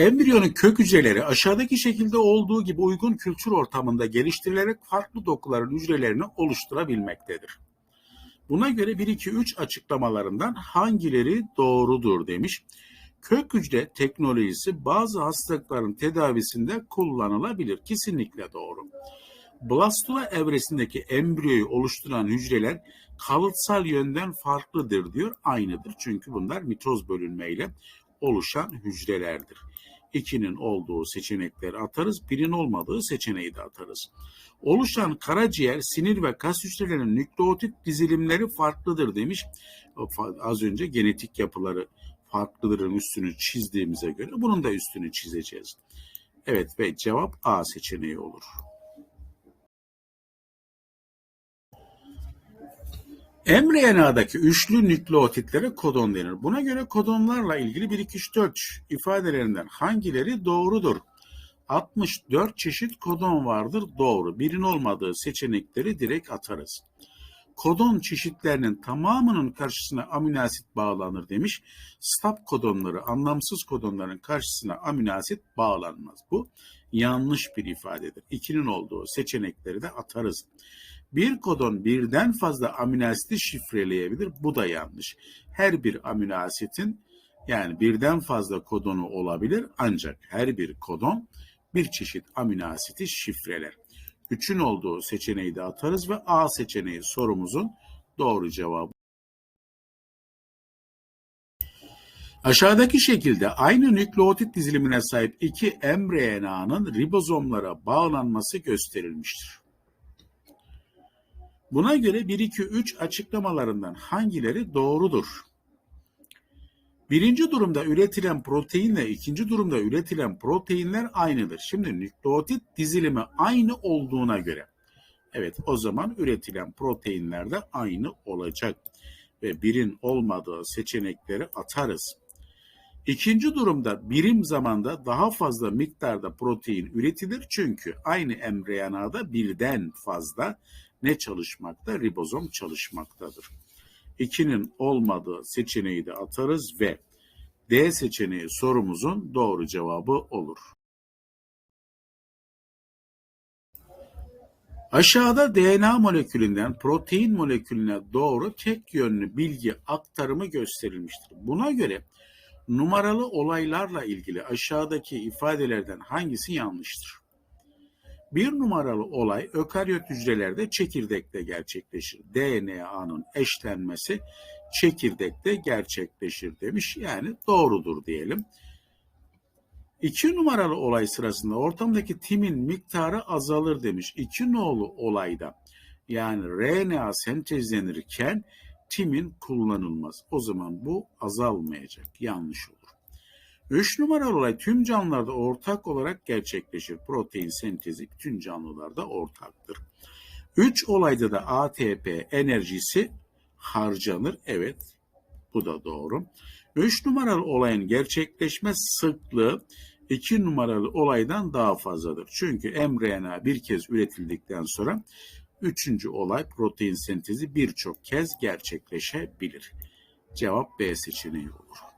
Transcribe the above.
Embriyonun kök hücreleri aşağıdaki şekilde olduğu gibi uygun kültür ortamında geliştirilerek farklı dokuların hücrelerini oluşturabilmektedir. Buna göre 1 2 3 açıklamalarından hangileri doğrudur demiş. Kök hücre teknolojisi bazı hastalıkların tedavisinde kullanılabilir. Kesinlikle doğru. Blastula evresindeki embriyoyu oluşturan hücreler kalıtsal yönden farklıdır diyor. Aynıdır çünkü bunlar mitoz bölünmeyle oluşan hücrelerdir. 2'nin olduğu seçenekleri atarız, birin olmadığı seçeneği de atarız. Oluşan karaciğer, sinir ve kas hücrelerinin nükleotit dizilimleri farklıdır demiş. Az önce genetik yapıları farklıdırın üstünü çizdiğimize göre bunun da üstünü çizeceğiz. Evet ve cevap A seçeneği olur. mRNA'daki üçlü nükleotitlere kodon denir. Buna göre kodonlarla ilgili 1, 2, 3, 4 ifadelerinden hangileri doğrudur? 64 çeşit kodon vardır doğru. Birin olmadığı seçenekleri direkt atarız. Kodon çeşitlerinin tamamının karşısına amino asit bağlanır demiş. Stop kodonları, anlamsız kodonların karşısına amino asit bağlanmaz. Bu yanlış bir ifadedir. İkinin olduğu seçenekleri de atarız. Bir kodon birden fazla amino asiti şifreleyebilir. Bu da yanlış. Her bir amino asitin yani birden fazla kodonu olabilir ancak her bir kodon bir çeşit amino asiti şifreler. Üçün olduğu seçeneği de atarız ve A seçeneği sorumuzun doğru cevabı. Aşağıdaki şekilde aynı nükleotit dizilimine sahip iki mRNA'nın ribozomlara bağlanması gösterilmiştir. Buna göre 1, 2, 3 açıklamalarından hangileri doğrudur? Birinci durumda üretilen proteinle ikinci durumda üretilen proteinler aynıdır. Şimdi nükleotit dizilimi aynı olduğuna göre evet o zaman üretilen proteinler de aynı olacak ve birin olmadığı seçenekleri atarız. İkinci durumda birim zamanda daha fazla miktarda protein üretilir çünkü aynı mRNA'da birden fazla ne çalışmakta? Ribozom çalışmaktadır. 2'nin olmadığı seçeneği de atarız ve D seçeneği sorumuzun doğru cevabı olur. Aşağıda DNA molekülünden protein molekülüne doğru tek yönlü bilgi aktarımı gösterilmiştir. Buna göre numaralı olaylarla ilgili aşağıdaki ifadelerden hangisi yanlıştır? Bir numaralı olay ökaryot hücrelerde çekirdekte gerçekleşir. DNA'nın eşlenmesi çekirdekte gerçekleşir demiş. Yani doğrudur diyelim. İki numaralı olay sırasında ortamdaki timin miktarı azalır demiş. İki nolu olayda yani RNA sentezlenirken timin kullanılmaz. O zaman bu azalmayacak. Yanlış olur. 3 numaralı olay tüm canlılarda ortak olarak gerçekleşir. Protein sentezi tüm canlılarda ortaktır. 3 olayda da ATP enerjisi harcanır. Evet bu da doğru. 3 numaralı olayın gerçekleşme sıklığı 2 numaralı olaydan daha fazladır. Çünkü mRNA bir kez üretildikten sonra üçüncü olay protein sentezi birçok kez gerçekleşebilir. Cevap B seçeneği olur.